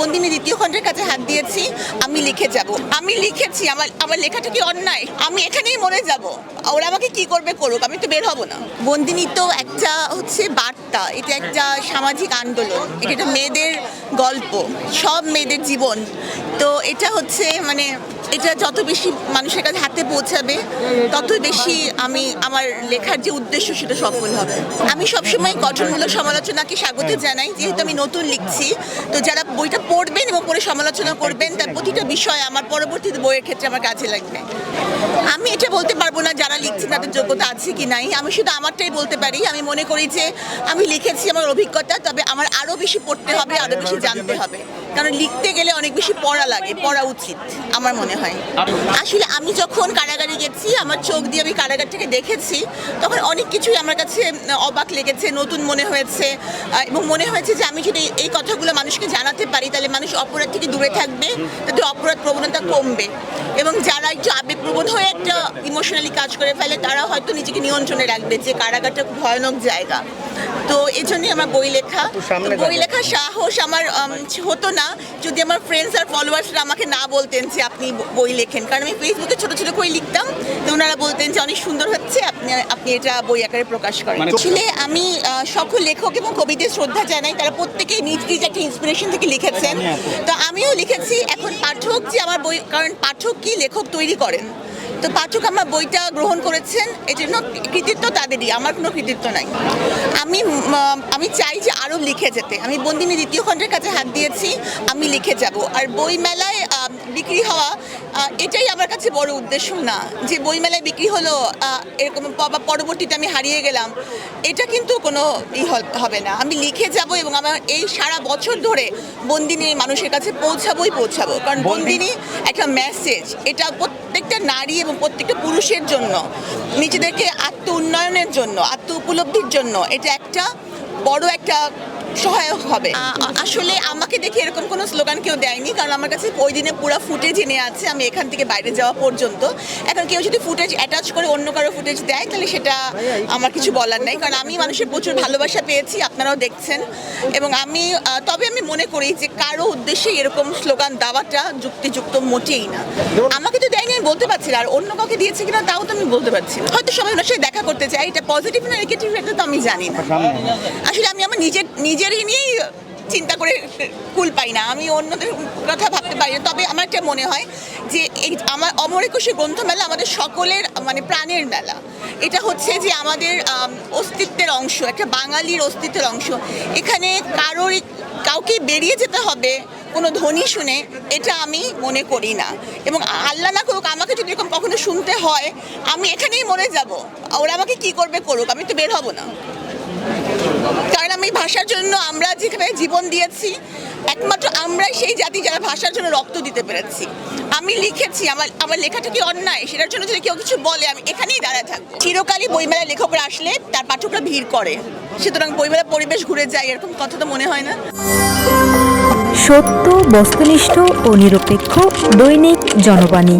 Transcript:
বন্দিনী দ্বিতীয় খণ্ডের কাছে হাত দিয়েছি, আমি লিখে যাব। আমি লিখেছি, আমার আমার লেখাটা কি অন্যায়? আমি এখানেই মরে যাব। ওরা আমাকে কি করবে করুক, আমি তো বের হব না। বন্দিনী তো একটা হচ্ছে বার্তা, এটা একটা সামাজিক আন্দোলন, এটা একটা মেয়েদের গল্প, সব মেয়েদের জীবন। তো এটা হচ্ছে মানে এটা যত বেশি মানুষের কাছে হাতে পৌঁছাবে তত বেশি আমি আমার লেখার যে উদ্দেশ্য সেটা সফল হবে। আমি সবসময় গঠনমূলক সমালোচনাকে স্বাগত জানাই, যেহেতু আমি নতুন লিখছি। তো যারা বইটা পড়বেন এবং পড়ে সমালোচনা করবেন, তার প্রতিটা বিষয় আমার পরবর্তী বইয়ের ক্ষেত্রে আমার কাজে লাগবে। আমি এটা বলতে পারব না যারা লিখছে তাদের যোগ্যতা আছে কি নাই। আমি শুধু আমারটাই বলতে পারি, আমি মনে করি যে আমি লিখেছি আমার অভিজ্ঞতা, তবে আমার আরও বেশি পড়তে হবে আরও বেশি জানতে হবে। কারণ লিখতে গেলে অনেক বেশি পড়া লাগে, পড়া উচিত, আমার মনে আসলে আমি যখন কারাগারে গেছি আমার চোখ দিয়ে আমি কারাগারটাকে দেখেছি তখন অনেক কিছুই আমার কাছে অবাক লেগেছে নতুন মনে হয়েছে এবং মনে হয়েছে যে আমি যদি এই কথাগুলো মানুষকে জানাতে পারি তাহলে মানুষ অপরাধ থেকে দূরে থাকবে তাদের অপরাধ প্রবণতা কমবে। এবং যারা একটু আবেগপ্রবণ হয়ে একটা ইমোশনালি কাজ করে ফেলে তারা হয়তো নিজেকে নিয়ন্ত্রণে রাখবে যে কারাগারটা ভয়ানক জায়গা। তো এই জন্যই আমার বই লেখা বই লেখার সাহস আমার হতো না যদি আমার ফ্রেন্ডস আর ফলোয়ার্সরা আমাকে না বলতেন যে আপনি বই লেখেন। কারণ আমি ফেসবুকে ছোট ছোট করে লিখতাম তো ওনারা বলতেন যে অনেক সুন্দর হচ্ছে আপনি আপনি এটা বই আকারে প্রকাশ করেন। মানে- আসলে আমি সকল লেখক এবং কবিদের শ্রদ্ধা জানাই তারা প্রত্যেকেই নিজ নিজ একটা ইন্সপিরেশন থেকে লিখেছেন। তো আমিও লিখেছি এখন পাঠক যে আমার বই কারণ পাঠক কি লেখক তৈরি করেন? তো পাঠক আমার বইটা গ্রহণ করেছেন এই জন্য কৃতিত্ব তাদেরই আমার কোনো কৃতিত্ব নাই। আমি আমি চাই যে আরও লিখে যেতে। আমি বন্দিনী দ্বিতীয় খণ্ডের কাছে হাত দিয়েছি আমি লিখে যাব। আর বই মেলায় বিক্রি হওয়া এটাই আমার কাছে বড় উদ্দেশ্য না। যে বই মেলায় বিক্রি হলো এরকম বা পরবর্তীতে আমি হারিয়ে গেলাম এটা কিন্তু কোনো ই হবে না। আমি লিখে যাব এবং আমার এই সারা বছর ধরে বন্দিনী মানুষের কাছে পৌঁছাবোই পৌঁছাবো। কারণ বন্দিনী একটা মেসেজ এটা প্রত্যেকটা নারী এবং প্রত্যেকটা পুরুষের জন্য নিজেদেরকে আত্ম উন্নয়নের জন্য আত্ম উপলব্ধির জন্য এটা একটা বড় একটা সহায়ক হবে। আসলে আমাকে দেখে এরকম কোনো স্লোগান কেউ দেয়নি, কারণ আমার কাছে ওই দিনে পুরো ফুটেজ এনে আছে, আমি এখান থেকে বাইরে যাওয়া পর্যন্ত। এখন কেউ যদি ফুটেজ অ্যাটাচ করে অন্য কারও ফুটেজ দেয়, তাহলে সেটা আমার কিছু বলার নাই। কারণ আমি মানুষের প্রচুর ভালোবাসা পেয়েছি, আপনারাও দেখছেন। এবং আমি তবে আমি মনে করি যে কারও উদ্দেশ্যে এরকম স্লোগান দেওয়াটা যুক্তিযুক্ত মোটেই না। আমাকে তো দেয়নি, আমি বলতে পারছি না। আর অন্য কাউকে দিয়েছে কিনা তাও তো আমি বলতে পারছি না। হয়তো সবাই ওনার সাথে দেখা করতে চাই এটা পজিটিভ না নেগেটিভ এটা তো আমি জানি না। আসলে আমি আমার নিজের, নিজেরই নিয়েই চিন্তা করে কুল পাই না। আমি অন্যদের কথা ভাবতে পারি না। তবে আমার একটা মনে হয় যে এই আমার অমর একুশে গ্রন্থমেলা আমাদের সকলের মানে প্রাণের মেলা। এটা হচ্ছে যে আমাদের অস্তিত্বের অংশ, একটা বাঙালির অস্তিত্বের অংশ। এখানে কারোর কাউকে বেরিয়ে যেতে হবে, কোনো ধ্বনি শুনে, এটা আমি মনে করি না। এবং আল্লাহ না করুক, আমাকে যদি এরকম কখনো শুনতে হয়, আমি এখানেই মরে যাব। ওরা আমাকে কি করবে করুক, আমি তো বের হব না। কারণ আমি ভাষার জন্য আমরা যেখানে জীবন দিয়েছি, একমাত্র আমরাই সেই জাতি যারা ভাষার জন্য রক্ত দিতে পেরেছি। আমি লিখেছি, আমার আমার লেখাটা কি অন্যায়? সেটার জন্য যদি কেউ কিছু বলে, আমি এখানেই দাঁড়ায় থাকব। চিরকালই বইমেলায় লেখকরা আসলে তার পাঠকরা ভিড় করে। সুতরাং বইমেলার পরিবেশ ঘুরে যায়, এরকম কথা তো মনে হয় না। সত্য, বস্তুনিষ্ঠ ও নিরপেক্ষ দৈনিক জনবাণী।